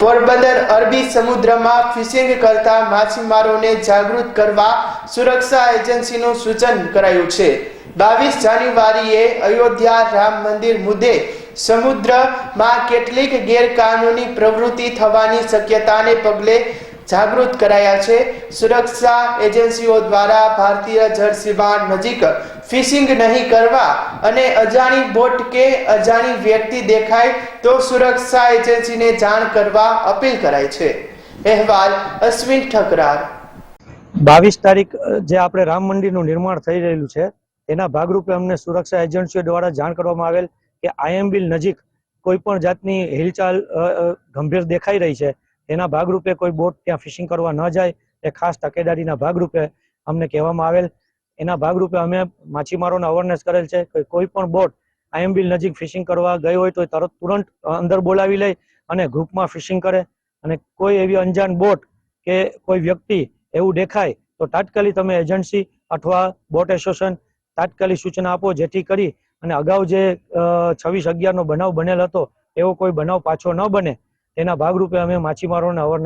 પોરબંદર અરબી સમુદ્રમાં ફિશિંગ કરતા માછીમારોને જાગૃત કરવા સુરક્ષા એજન્સીનું સૂચન કરાયું છે. બાવીસ જાન્યુઆરીએ અયોધ્યા રામ મંદિર મુદ્દે સમુદ્રમાં કેટલીક ગેરકાનૂની પ્રવૃત્તિ થવાની શક્યતાને પગલે જાગૃત કરાયા છે. સુરક્ષા એજન્સીઓ દ્વારા ભારતીય જળ સીમા નજીક ફિશિંગ નહીં કરવા અને અજાણી બોટ કે અજાણી વ્યક્તિ દેખાય તો સુરક્ષા એજન્સીને જાણ કરવા અપીલ કરાઈ છે. અહેવાલ અશ્વિન ઠકરાર. બાવીસ તારીખ જે આપણે રામ મંદિરનું નિર્માણ થઈ રહેલું છે, એના ભાગરૂપે અમને સુરક્ષા એજન્સીઓ દ્વારા જાણ કરવામાં આવેલ કે આઈએમબીલ નજીક કોઈ પણ જાતની હિલચાલ ગંભીર દેખાઈ રહી છે એના ભાગરૂપે કોઈ બોટ ત્યાં ફિશિંગ કરવા ન જાય, એ ખાસ તકેદારીના ભાગરૂપે અમને કહેવામાં આવેલ. એના ભાગરૂપે અમે માછીમારોને અવેરનેસ કરેલ છે કે કોઈ પણ બોટ આઈએમબીલ નજીક ફિશિંગ કરવા ગઈ હોય તો તરત તુરંત અંદર બોલાવી લઈ અને ગ્રુપમાં ફિશિંગ કરે. અને કોઈ એવી અંજાન બોટ કે કોઈ વ્યક્તિ એવું દેખાય તો તાત્કાલિક તમે એજન્સી અથવા બોટ એસોસિએશન તાત્કાલિક સૂચના આપો, જેથી કરી અને અગાઉ જે છવ્વીસ અગિયારનો બનાવ બનેલ હતો, એવો કોઈ બનાવ પાછો ન બને. તેના ભાગરૂપે અમે માછીમારોને અવર